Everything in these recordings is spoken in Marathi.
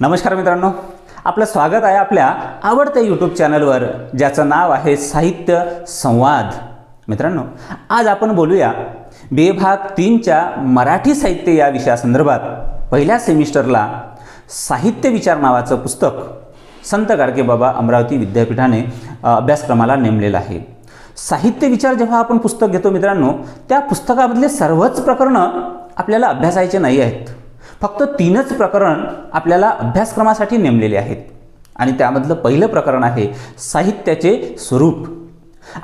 नमस्कार मित्रांनो. आपलं स्वागत आहे आपल्या आवडत्या यूट्यूब चॅनलवर ज्याचं नाव आहे साहित्य संवाद. मित्रांनो आज आपण बोलूया बे भाग तीनच्या मराठी साहित्य या विषयासंदर्भात. पहिल्या सेमिस्टरला साहित्य विचार नावाचं पुस्तक संत गाडगेबाबा अमरावती विद्यापीठाने अभ्यासक्रमाला नेमलेलं आहे. साहित्य विचार जेव्हा आपण पुस्तक घेतो मित्रांनो त्या पुस्तकामधले सर्वच प्रकरणं आपल्याला अभ्यासायचे नाही आहेत. फक्त तीनच प्रकरण आपल्याला अभ्यासक्रमासाठी नेमलेले आहेत. आणि त्यामधलं पहिलं प्रकरण आहे साहित्याचे स्वरूप.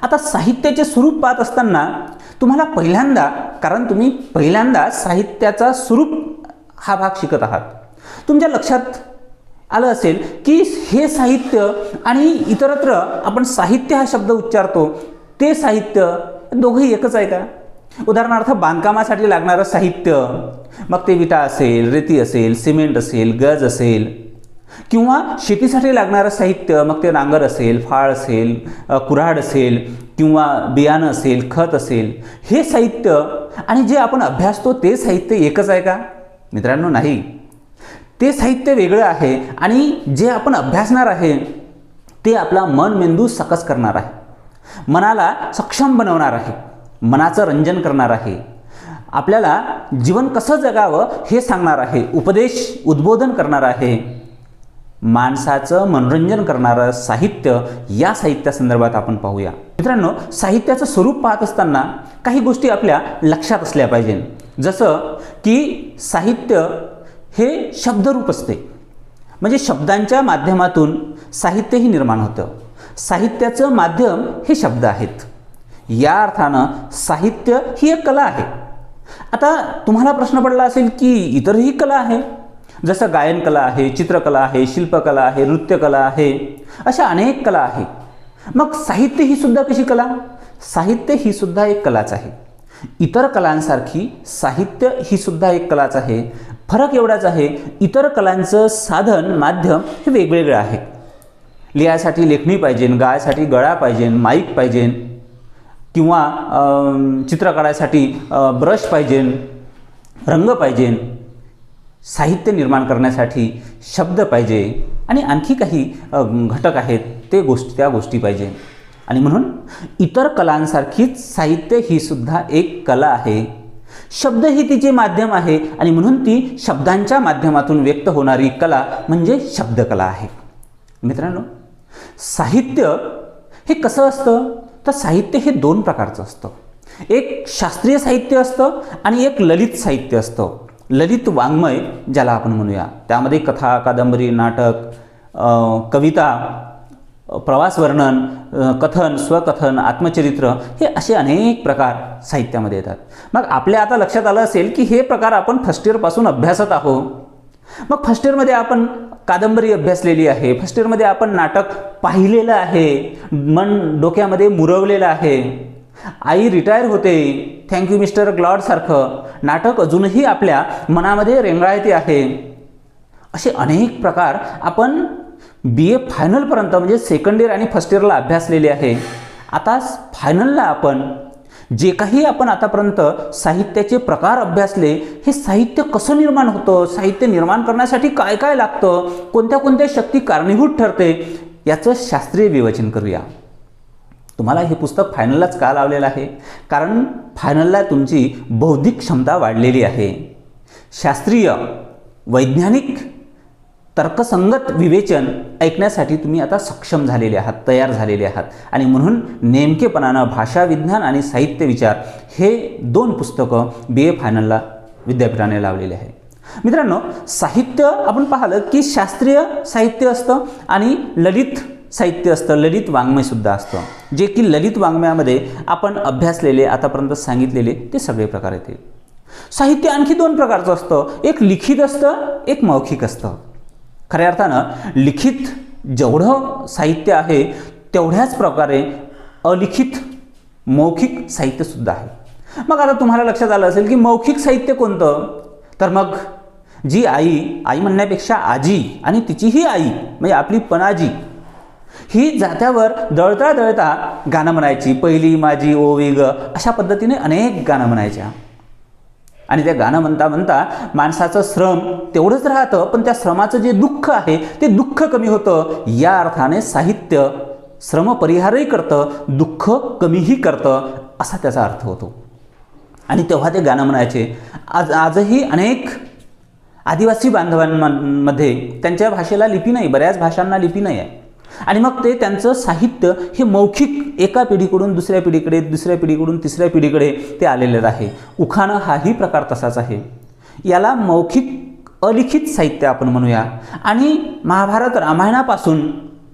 आता साहित्याचे स्वरूप पाहत असताना तुम्हाला पहिल्यांदा कारण तुम्ही पहिल्यांदा साहित्याचा स्वरूप हा भाग शिकत आहात. तुमच्या लक्षात आलं असेल की हे साहित्य आणि इतरत्र आपण साहित्य हा शब्द उच्चारतो ते साहित्य दोघंही एकच आहे का? उदाहरणार्थ बांधकामासाठी लागणारं साहित्य मग ते विटा असेल रेती असेल सिमेंट असेल गज असेल किंवा शेतीसाठी लागणारं साहित्य मग ते नांगर असेल फाळ असेल कुऱ्हाड असेल किंवा बियाणं असेल खत असेल हे साहित्य आणि जे आपण अभ्यासतो ते साहित्य एकच आहे का? मित्रांनो नाही. ते साहित्य वेगळं आहे आणि जे आपण अभ्यासणार आहे ते आपला मन मेंदू सकस करणार आहे. मनाला सक्षम बनवणार आहे. मनाचं रंजन करणार आहे. आपल्याला जीवन कसं जगावं हे सांगणार आहे. उपदेश उद्बोधन करणार आहे. माणसाचं मनोरंजन करणारं साहित्य या साहित्यासंदर्भात आपण पाहूया. मित्रांनो साहित्याचं स्वरूप पाहत असताना काही गोष्टी आपल्या लक्षात असल्या पाहिजे. जसं की साहित्य हे शब्दरूप असते. म्हणजे शब्दांच्या माध्यमातून साहित्यही निर्माण होतं. साहित्याचं माध्यम हे शब्द आहेत. या अर्थानं साहित्य ही एक कला आहे. आता तुम्हाला प्रश्न पडला असेल की इतरही कला आहे? जसं गायन कला आहे चित्रकला आहे शिल्पकला आहे नृत्यकला आहे अशा अनेक कला आहे. मग साहित्य ही सुद्धा कशी कला? साहित्य ही सुद्धा एक कलाच आहे. इतर कलांसारखी साहित्य ही सुद्धा एक कलाच आहे. फरक एवढाच आहे इतर कलांचं साधन माध्यम हे वेगवेगळं आहे. लिहायसाठी लेखणी पाहिजे गायसाठी गळा पाहिजे माईक पाहिजे किंवा चित्र काढायसाठी ब्रश पाहिजे रंग पाहिजे साहित्य निर्माण करण्यासाठी शब्द पाहिजे आणि आणखी काही घटक आहेत ते गोष्टी त्या गोष्टी पाहिजे. आणि म्हणून इतर कलांसारखीच साहित्य ही सुद्धा एक कला आहे. शब्द ही तिचे माध्यम आहे आणि म्हणून ती शब्दांच्या माध्यमातून व्यक्त होणारी कला म्हणजे शब्दकला आहे. मित्रांनो साहित्य हे कसं असतं? तर साहित्य हे दोन प्रकारचं असतं. एक शास्त्रीय साहित्य असतं आणि एक ललित साहित्य असतं. ललित वाङ्मय ज्याला आपण म्हणूया. त्यामध्ये कथा कादंबरी नाटक कविता प्रवास वर्णन कथन स्वकथन आत्मचरित्र हे असे अनेक प्रकार साहित्यामध्ये येतात. मग आपल्या आता लक्षात आलं असेल की हे प्रकार आपण फर्स्ट इयरपासून अभ्यासत आहोत. मग फर्स्ट इयरमध्ये आपण कादंबरी अभ्यासलेली आहे. फर्स्ट इयरमध्ये आपण नाटक पाहिलेलं आहे. मन डोक्यामध्ये मुरवलेलं आहे. आई रिटायर होते. थँक्यू मिस्टर ग्लॉडसारखं नाटक अजूनही आपल्या मनामध्ये रेंगाळते आहे. असे अनेक प्रकार आपण बी ए फायनलपर्यंत म्हणजे सेकंड इयर आणि फर्स्ट इयरला अभ्यासलेले आहे. आता फायनलला आपण जे काही आपण आतापर्यंत साहित्याचे प्रकार अभ्यासले हे साहित्य कसं निर्माण होतं? साहित्य निर्माण करण्यासाठी काय काय लागतं? कोणत्या कोणत्या शक्ती कारणीभूत ठरते? याचं शास्त्रीय विवेचन करूया. तुम्हाला हे पुस्तक फायनललाच का लावलेलं आहे? कारण फायनलला तुमची बौद्धिक क्षमता वाढलेली आहे. शास्त्रीय वैज्ञानिक तर्कसंगत विवेचन ऐकण्यासाठी तुम्ही आता सक्षम झालेले आहात तयार झालेले आहात. आणि म्हणून नेमकेपणानं भाषा विज्ञान आणि साहित्य विचार हे दोन पुस्तकं बी ए फायनलला विद्यापीठाने लावलेले आहे मित्रांनो साहित्य आपण पाहिलं की शास्त्रीय साहित्य असतं आणि ललित साहित्य असतं ललित वाङ्मयसुद्धा असतं. जे की ललित वाङ्मयामध्ये आपण अभ्यासलेले आतापर्यंत सांगितलेले ते सगळे प्रकार येतील. साहित्य आणखी दोन प्रकारचं असतं. एक लिखित असतं एक मौखिक असतं. खऱ्या अर्थानं लिखित जेवढं साहित्य आहे तेवढ्याच प्रकारे अलिखित मौखिक साहित्यसुद्धा आहे. मग आता तुम्हाला लक्षात आलं असेल की मौखिक साहित्य कोणतं? तर मग जी आई आई म्हणण्यापेक्षा आजी आणि तिचीही आई म्हणजे आपली पणाजी ही जात्यावर दळता दळता गाणं म्हणायची पहिली माझी ओ ग अशा पद्धतीने अनेक गाणं म्हणायच्या. आणि ते गाणं म्हणता म्हणता माणसाचं श्रम तेवढंच राहतं पण त्या श्रमाचं जे दुःख आहे ते दुःख कमी होतं. या अर्थाने साहित्य श्रम परिहारही करतं दुःख कमीही करतं असा त्याचा अर्थ होतो. आणि तेव्हा ते गाणं म्हणायचे आज आजही अनेक आदिवासी बांधवांमध्ये त्यांच्या भाषेला लिपी नाही बऱ्याच भाषांना लिपी नाही आहे. आणि मग ते त्यांचं साहित्य हे मौखिक एका पिढीकडून दुसऱ्या पिढीकडे दुसऱ्या पिढीकडून तिसऱ्या पिढीकडे ते आलेलं आहे. उखाणं हाही प्रकार तसाच आहे. याला मौखिक अलिखित साहित्य आपण म्हणूया. आणि महाभारत रामायणापासून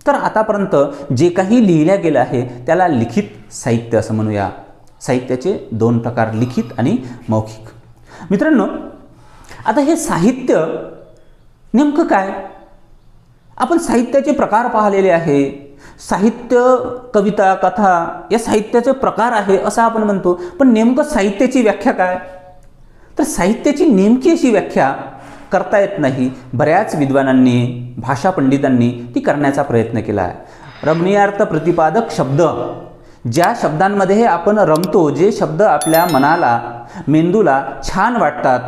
तर आतापर्यंत जे काही लिहिल्या गेलं आहे त्याला लिखित साहित्य असं म्हणूया. साहित्याचे दोन प्रकार लिखित आणि मौखिक. मित्रांनो आता हे साहित्य नेमकं काय? आपण साहित्याचे प्रकार पाहिलेले आहे. साहित्य कविता कथा या साहित्याचे प्रकार आहे असं आपण म्हणतो. पण नेमकं साहित्याची व्याख्या काय? तर साहित्याची नेमकी अशी व्याख्या करता येत नाही. बऱ्याच विद्वानांनी भाषा पंडितांनी ती करण्याचा प्रयत्न केला आहे. रमणीयार्थ प्रतिपादक शब्द. ज्या शब्दांमध्ये आपण रमतो जे शब्द आपल्या मनाला मेंदूला छान वाटतात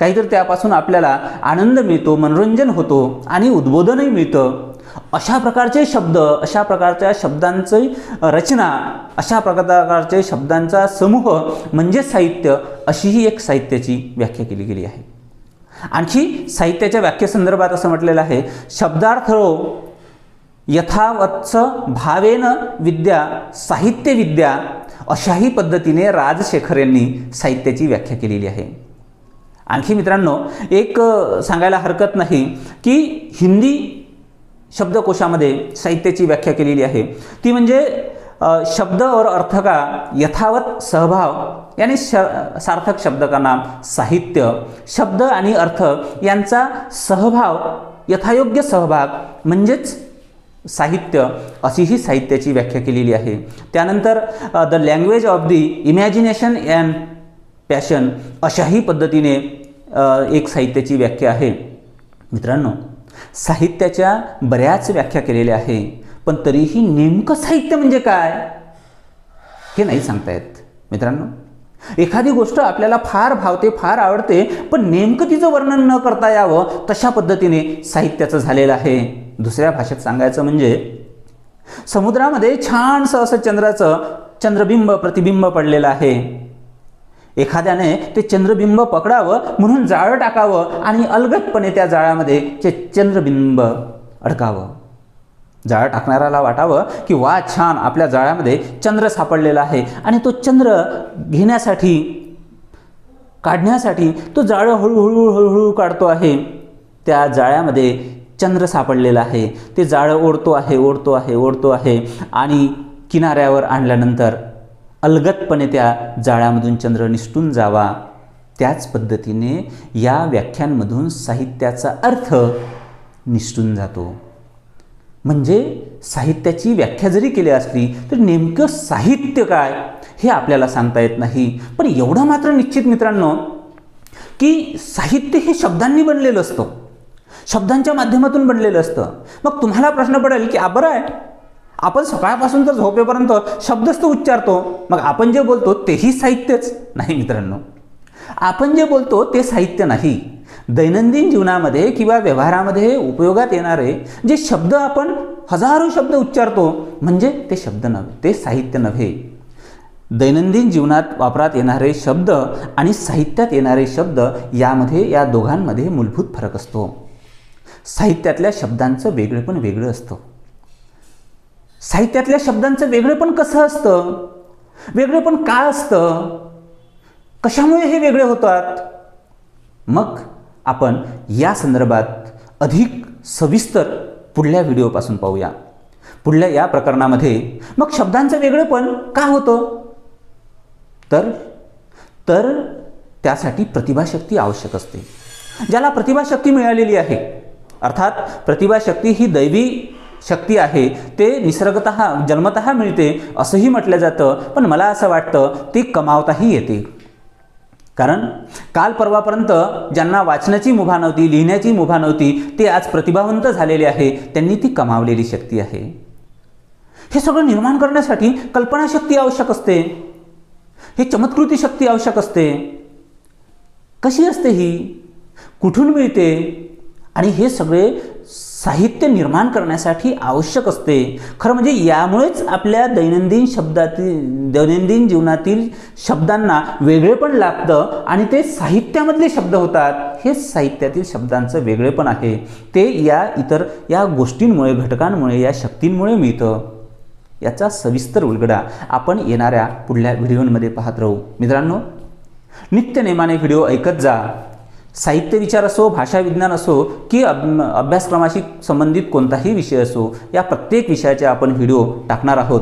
काहीतरी त्यापासून आपल्याला आनंद मिळतो मनोरंजन होतो आणि उद्बोधनही मिळतं. अशा प्रकारचे शब्द अशा प्रकारच्या शब्दांची रचना अशा प्रकारचे शब्दांचा समूह म्हणजे साहित्य अशीही एक साहित्याची व्याख्या केली गेली आहे. आणखी साहित्याच्या व्याख्येसंदर्भात असं म्हटलेलं आहे शब्दार्थो यथावत्स भावेन विद्या साहित्यविद्या अशाही पद्धतीने राजशेखर यांनी साहित्याची व्याख्या केलेली आहे. आणखी मित्रांनो एक सांगायला हरकत नाही की हिंदी शब्दकोशामध्ये साहित्याची व्याख्या केलेली आहे. ती म्हणजे शब्द और अर्थ का यथावत सहभाव यानी श सार्थक शब्द का नाम साहित्य शब्द आणि अर्थ यांचा सहभाव यथायोग्य सहभाग म्हणजेच साहित्य अशी ही साहित्याची व्याख्या केलेली आहे. त्यानंतर the language of the imagination and passion अशाही पद्धतीने एक साहित्याची व्याख्या आहे. मित्रांनो साहित्याच्या बऱ्याच व्याख्या केलेल्या आहे पण तरीही नेमकं साहित्य म्हणजे काय? हे नाही सांगता येत मित्रांनो एखादी गोष्ट आपल्याला फार भावते फार आवडते पण नेमकं तिचं वर्णन न करता यावं तशा पद्धतीने साहित्याचं झालेलं आहे. दुसऱ्या भाषेत सांगायचं म्हणजे समुद्रामध्ये छानसं असं चंद्राचं चंद्रबिंब प्रतिबिंब पडलेलं आहे. एखाद्याने ते चंद्रबिंब पकडावं म्हणून जाळं टाकावं आणि अलगतपणे त्या जाळ्यामध्ये ते चंद्रबिंब अडकावं. जाळं टाकणाऱ्याला वाटावं की वा छान! आपल्या जाळ्यामध्ये चंद्र सापडलेला आहे. आणि तो चंद्र घेण्यासाठी काढण्यासाठी तो जाळं हळूहळू हळूहळू काढतो आहे. त्या जाळ्यामध्ये चंद्र सापडलेला आहे. ते जाळं ओढतो आहे ओढतो आहे ओढतो आहे आणि किनाऱ्यावर आणल्यानंतर अलगतपणे त्या जाळ्यामधून चंद्र निसटून जावा. त्याच पद्धतीने या व्याख्यांमधून साहित्याचा अर्थ निसटून जातो. म्हणजे साहित्याची व्याख्या जरी केली असली तर नेमकं साहित्य काय हे आपल्याला सांगता येत नाही. पण एवढं मात्र निश्चित मित्रांनो की साहित्य हे शब्दांनी बनलेलं असतं. शब्दांच्या माध्यमातून बनलेलं असतं. मग तुम्हाला प्रश्न पडेल की बरं आहे. आपण सकाळपासून तर झोपेपर्यंत शब्दच तो उच्चारतो. मग आपण जे बोलतो तेही साहित्यच. नाही मित्रांनो. आपण जे बोलतो ते साहित्य नाही. दैनंदिन जीवनामध्ये किंवा व्यवहारामध्ये उपयोगात येणारे जे शब्द आपण हजारो शब्द उच्चारतो म्हणजे ते शब्द नव्हे ते साहित्य नव्हे. दैनंदिन जीवनात वापरात येणारे शब्द आणि साहित्यात येणारे शब्द यामध्ये या दोघांमध्ये मूलभूत फरक असतो. साहित्यातल्या शब्दांचं वेगळेपण वेगळं असतं. साहित्यातल्या शब्दांचं वेगळेपण कसं असतं? वेगळेपण का असतं? कशामुळे हे वेगळे होतात? मग आपण या संदर्भात अधिक सविस्तर पुढल्या व्हिडिओपासून पाहूया. पुढल्या या प्रकरणामध्ये मग शब्दांचं वेगळेपण का होतं? तर तर त्यासाठी प्रतिभाशक्ती आवश्यक असते. ज्याला प्रतिभाशक्ती मिळालेली आहे. अर्थात प्रतिभाशक्ती ही दैवी शक्ती आहे ते निसर्गत जन्मत मिळते असंही म्हटलं जातं पण मला असं वाटतं ती कमावताही येते. कारण काल परवापर्यंत ज्यांना वाचनाची मुभा नव्हती लिहिण्याची मुभा नव्हती ते आज प्रतिभावंत झालेले आहे त्यांनी ती कमावलेली शक्ती आहे. हे सगळं निर्माण करण्यासाठी कल्पनाशक्ती आवश्यक असते. हे चमत्कृती शक्ती आवश्यक असते. कशी असते ही? कुठून मिळते? आणि हे सगळे साहित्य निर्माण करण्यासाठी आवश्यक असते. खरं म्हणजे यामुळेच आपल्या दैनंदिन शब्दातील दैनंदिन जीवनातील शब्दांना वेगळेपण लाभतं लागतं आणि ते साहित्यामधले शब्द होतात. हे साहित्यातील शब्दांचं वेगळेपण आहे. ते या इतर या गोष्टींमुळे घटकांमुळे या शक्तींमुळे मिळतं. याचा सविस्तर उलगडा आपण येणाऱ्या पुढल्या व्हिडिओमध्ये पाहत राहू. मित्रांनो नित्यनेमाने व्हिडिओ ऐकत जा. साहित्य विचार असो भाषा विज्ञान असो की अभ्यासक्रमाशी संबंधित कोणताही विषय असो या प्रत्येक विषयाचे आपण व्हिडिओ टाकणार आहोत.